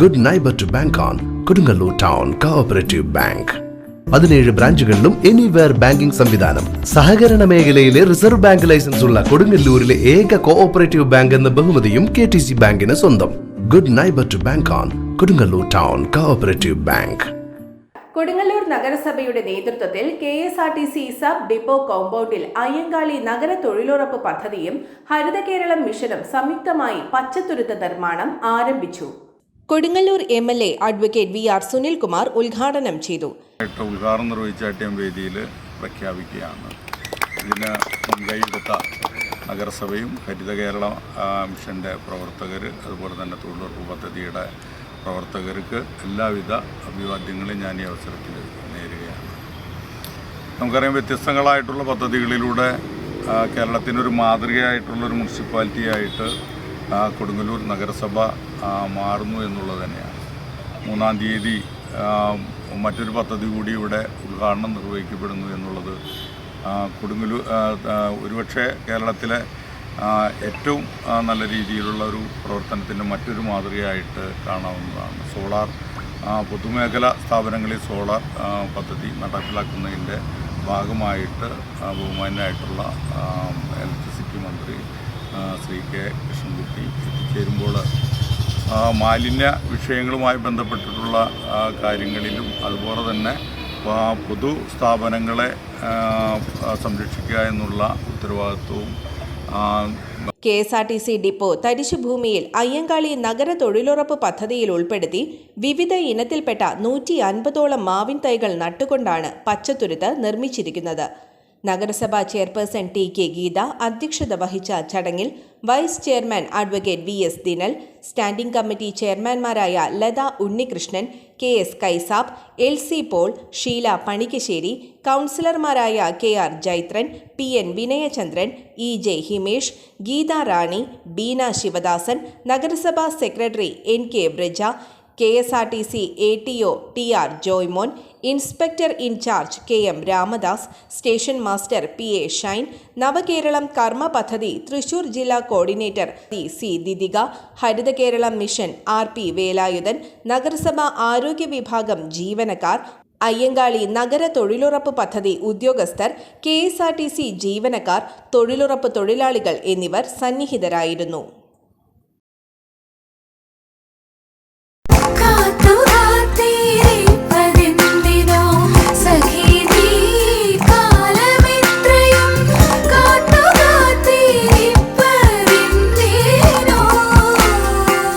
Good neighbour to bank on Kodungallur town cooperative bank പതിനേഴ് ബ്രാഞ്ചുകളിലും anywhere banking സംവിധാനം. സഹകരണ മേഖലയിലെ റിസർവ് ബാങ്ക് ലൈസൻസ് ഉള്ള കൊടുങ്ങല്ലൂരിലെ ഏക കോഓപ്പറേറ്റീവ് ബാങ്ക് എന്ന ബഹുമതിയും കെ ടി സി ബാങ്കിന് സ്വന്തം. Good neighbour to bank on Kodungallur town cooperative bank Kodungallur നഗരസഭയുടെ നേതൃത്വത്തിൽ K S R T C sub depot കോമ്പൗണ്ടിൽ അയ്യങ്കാളി നഗര തൊഴിലുറപ്പ് പദ്ധതിയും ഹരിത കേരളം മിഷനും സംയുക്തമായി പച്ചത്തുരുത്ത നിർമ്മാണം ആരംഭിച്ചു. Kodungallur M L A advocate V R Sunilkumar ഉദ്ഘാടനം ചെയ്തു. ഉദ്ഘാടനം നിർവഹിച്ച ടി വേദിയിൽ പ്രഖ്യാപിക്കുകയാണ്. ഇതിന് മുൻകൈയെടുത്ത നഗരസഭയും ഹരിത കേരള മിഷന്റെ പ്രവർത്തകർ അതുപോലെ തന്നെ തൊഴിലുറപ്പ് പദ്ധതിയുടെ പ്രവർത്തകർക്ക് എല്ലാവിധ അഭിവാദ്യങ്ങളും ഞാൻ ഈ അവസരത്തിൽ നേരുകയാണ്. നമുക്കറിയാം വ്യത്യസ്തങ്ങളായിട്ടുള്ള പദ്ധതികളിലൂടെ കേരളത്തിനൊരു മാതൃകയായിട്ടുള്ളൊരു മുനിസിപ്പാലിറ്റിയായിട്ട് കൊടുങ്ങല്ലൂർ നഗരസഭ മാറുന്നു എന്നുള്ളത് തന്നെയാണ്. മൂന്നാം തീയതി മറ്റൊരു പദ്ധതി കൂടി ഇവിടെ ഉദ്ഘാടനം നിർവഹിക്കപ്പെടുന്നു എന്നുള്ളത് കൊടുങ്ങല്ലൂർ ഒരുപക്ഷെ കേരളത്തിലെ ഏറ്റവും നല്ല രീതിയിലുള്ള ഒരു പ്രവർത്തനത്തിന്റെ മറ്റൊരു മാതൃകയായിട്ട് കാണാവുന്നതാണ്. സോളാർ പൊതുമേഖല സ്ഥാപനങ്ങളിൽ സോളാർ പദ്ധതി നടപ്പിലാക്കുന്നതിന്റെ ഭാഗമായിട്ട് ബഹുമാനായിട്ടുള്ള ആ, ശ്രീ കെ കൃഷ്ണൻകുട്ടി എത്തിച്ചേരുമ്പോൾ മാലിന്യ വിഷയങ്ങളുമായി ബന്ധപ്പെട്ടിട്ടുള്ള കാര്യങ്ങളിലും അതുപോലെ തന്നെ പൊതു സ്ഥാപനങ്ങളെ സംരക്ഷിക്കുക എന്നുള്ള ഉത്തരവാദിത്വവും K S R T C depot തരിശുഭൂമിയിൽ Ayyankali നഗര തൊഴിലുറപ്പ് പദ്ധതിയിൽ ഉൾപ്പെടുത്തി വിവിധ ഇനത്തിൽപ്പെട്ട നൂറ്റി അൻപതോളം മാവിൻ തൈകൾ നട്ടുകൊണ്ടാണ് പച്ചത്തുരുത്ത് നിർമ്മിച്ചിരിക്കുന്നത്. നഗരസഭാ ചെയർപേഴ്സൺ ടി കെ ഗീത അധ്യക്ഷത വഹിച്ച ചടങ്ങിൽ vice chairman advocate V S Dinal standing committee ചെയർമാൻമാരായ Latha Unnikrishnan K S Kaisab L C Paul Sheela Panikkassery കൗൺസിലർമാരായ K R Jaithran P N Vinayachandran E J Himesh Geetha Rani Beena Sivadasan നഗരസഭാ secretary N K Braja K S R T C A T O T R Joymon inspector incharge K M Ramadas station master P A Shine Navakeralam കർമ്മ പദ്ധതി തൃശൂർ ജില്ലാ coordinator T C Didika Haritha Keralam mission R P Velayudhan നഗരസഭ ആരോഗ്യ വിഭാഗം ജീവനക്കാർ അയ്യങ്കാളി നഗര തൊഴിലുറപ്പ് പദ്ധതി ഉദ്യോഗസ്ഥർ K S R T C ജീവനക്കാർ തൊഴിലുറപ്പ് തൊഴിലാളികൾ എന്നിവർ സന്നിഹിതരായിരുന്നു.